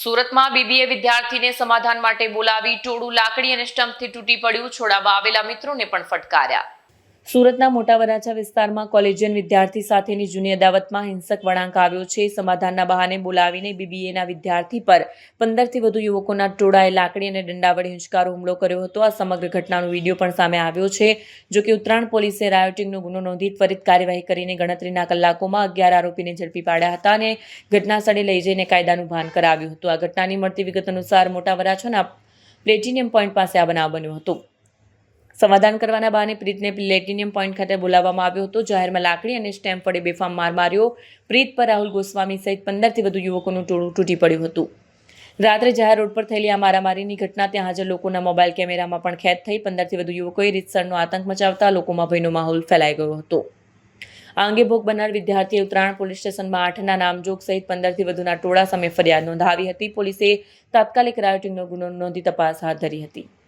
સુરતમાં બીબીએ વિદ્યાર્થીને સમાધાન માટે બોલાવી ટોળું લાકડી અને સ્ટમ્પથી તૂટી પડ્યું, છોડાવવા આવેલા મિત્રોને પણ ફટકાર્યા. સુરતના મોટા વરાછા વિસ્તારમાં કોલેજિયન વિદ્યાર્થી સાથેની જૂની અદાવતમાં હિંસક વળાંક આવ્યો છે. સમાધાનના બહાને બોલાવીને બીબીએના વિદ્યાર્થી પર પંદરથી વધુ યુવકોના ટોળાએ લાકડી અને દંડા વડે હિંચકારો હુમલો કર્યો હતો. આ સમગ્ર ઘટનાનો વીડિયો પણ સામે આવ્યો છે, જો કે ઉત્તરાયણ પોલીસે રાયોટિંગનો ગુનો નોંધી ત્વરિત કાર્યવાહી કરીને ગણતરીના કલાકોમાં અગિયાર આરોપીને ઝડપી પાડ્યા હતા અને ઘટના સ્થળે લઈ જઈને કાયદાનું ભાન કરાવ્યું હતું. આ ઘટનાની મળતી વિગત અનુસાર મોટા વરાછાના પ્લેટિનિયમ પોઈન્ટ પાસે આ બનાવ બન્યો હતો. સમાધાન કરવાના બહાને પ્રીતને પ્લેટિનિયમ પોઈન્ટ ખાતે બોલાવવામાં આવ્યો હતો. જાહેરમાં લાકડી અને સ્ટેમ્પ વડે બેફામ માર માર્યો. પ્રીત પર રાહુલ ગોસ્વામી સહિત પંદરથી વધુ યુવકોનું ટોળું તૂટી પડ્યું હતું. રાત્રે જાહેર રોડ પર થયેલી આ મારામારીની ઘટના ત્યાં હાજર લોકોના મોબાઈલ કેમેરામાં પણ ખેદ થઈ પંદરથી વધુ યુવકોએ રીતસરનો આતંક મચાવતા લોકોમાં ભયનો માહોલ ફેલાઈ ગયો હતો. આ અંગે ભોગ બનનાર વિદ્યાર્થીએ ઉત્તરાયણ પોલીસ સ્ટેશનમાં આઠના નામજોગ સહિત પંદરથી વધુના ટોળા સામે ફરિયાદ નોંધાવી હતી. પોલીસે તાત્કાલિક રાયોટિંગનો ગુનો નોંધી તપાસ હાથ ધરી હતી.